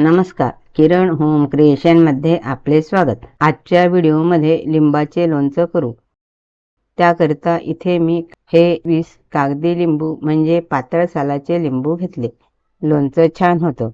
नमस्कार. किरण होम क्रिएशनमध्ये आपले स्वागत. आजच्या व्हिडिओमध्ये लिंबाचे लोणचं करू. त्याकरिता इथे मी हे वीस कागदी लिंबू म्हणजे पातळ सालाचे लिंबू घेतले. लोणचं छान होतं.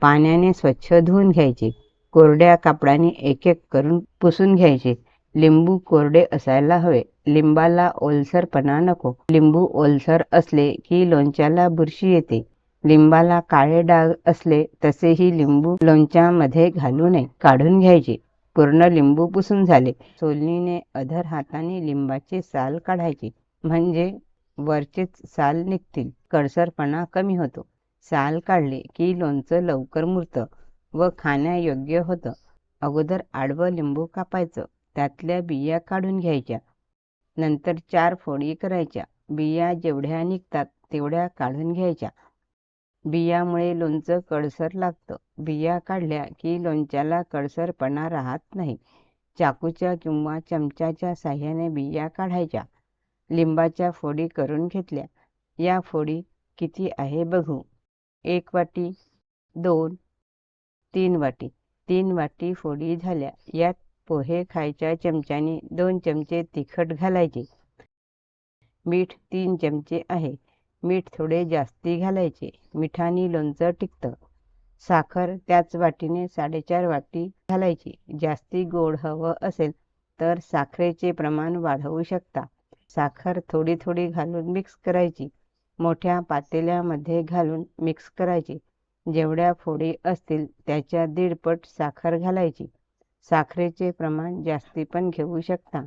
पाण्याने स्वच्छ धुवून घ्यायचे. कोरड्या कापडाने एक एक करून पुसून घ्यायचे. लिंबू कोरडे असायला हवे. लिंबाला ओलसरपणा नको. लिंबू ओलसर असले की लोणच्याला बुरशी येते. लिंबाला काळे डाग असले तसेही लिंबू लोणच्यामध्ये घालू नये काढून घ्यायचे. पूर्ण लिंबू पुसून झाले. सोलनीने अधर हाताने लिंबाचे साल काढायचे. म्हणजे वरचेच साल निघतील. कडसरपणा कमी होतो. साल काढले की लोणचं लवकर मुरतं व खाण्यायोग्य होतं. अगोदर आडवं लिंबू कापायचं. त्यातल्या बिया काढून घ्यायच्या. नंतर चार फोडी करायच्या. बिया जेवढ्या निघतात तेवढ्या काढून घ्यायच्या. बियामुळे लोणचं कडसर लागतं. बिया काढल्या की लोणच्याला कडसरपणा राहत नाही. चाकूच्या किंवा चमच्याच्या साह्याने बिया काढायच्या. लिंबाच्या फोडी करून घेतल्या. या फोडी किती आहे बघू. एक वाटी दोन तीन वाटी. तीन वाटी फोडी झाल्या. यात पोहे खायच्या चमच्याने दोन चमचे तिखट घालायचे. मीठ तीन चमचे आहे. मीठ थोडे जास्ती घालायचे. मिठाने लोणचं टिकतं. साखर त्याच वाटीने साडेचार वाटी घालायची. जास्ती गोड हवं असेल तर साखरेचे प्रमाण वाढवू शकता. साखर थोडी थोडी घालून मिक्स करायची. मोठ्या पातेल्यामध्ये घालून मिक्स करायची. जेवढ्या फोडी असतील त्याच्या दीडपट साखर घालायची. साखरेचे प्रमाण जास्ती पण घेऊ शकता.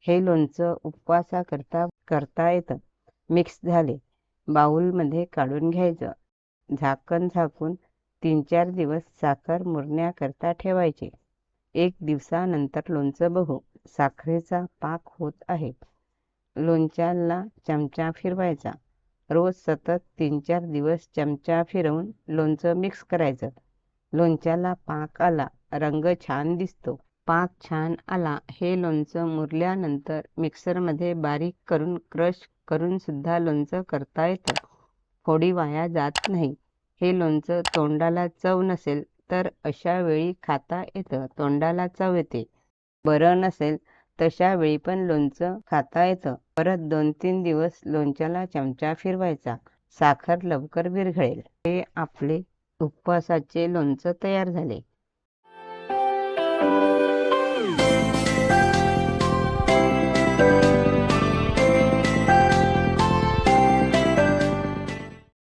हे लोणचं उपवासाकरता करता येतं. मिक्स झाले. बाऊलमध्ये काढून घ्यायचं. झाकण झाकून तीन चार दिवस साखर मुरण्याकरता ठेवायचे. एक दिवसानंतर लोणचं बघू. साखरेचा पाक होत आहे. लोणच्याला चमचा फिरवायचा. रोज सतत तीन चार दिवस चमचा फिरवून लोणचं मिक्स करायचं. लोणच्याला पाक आला रंग छान दिसतो. पाक छान आला. हे लोणचं मुरल्यानंतर मिक्सरमध्ये बारीक करून क्रश करून सुद्धा लोणचं करता येतं. फोडी वाया जात नाही. हे लोणचं तोंडाला चव नसेल तर अशा वेळी खाता येतं. तोंडाला चव येते. बरं नसेल तशा वेळी पण लोणचं खाता येतं. परत दोन तीन दिवस लोणच्याला चमचा फिरवायचा. साखर लवकर विरघळेल. हे आपले उपवासाचे लोणचं तयार झाले.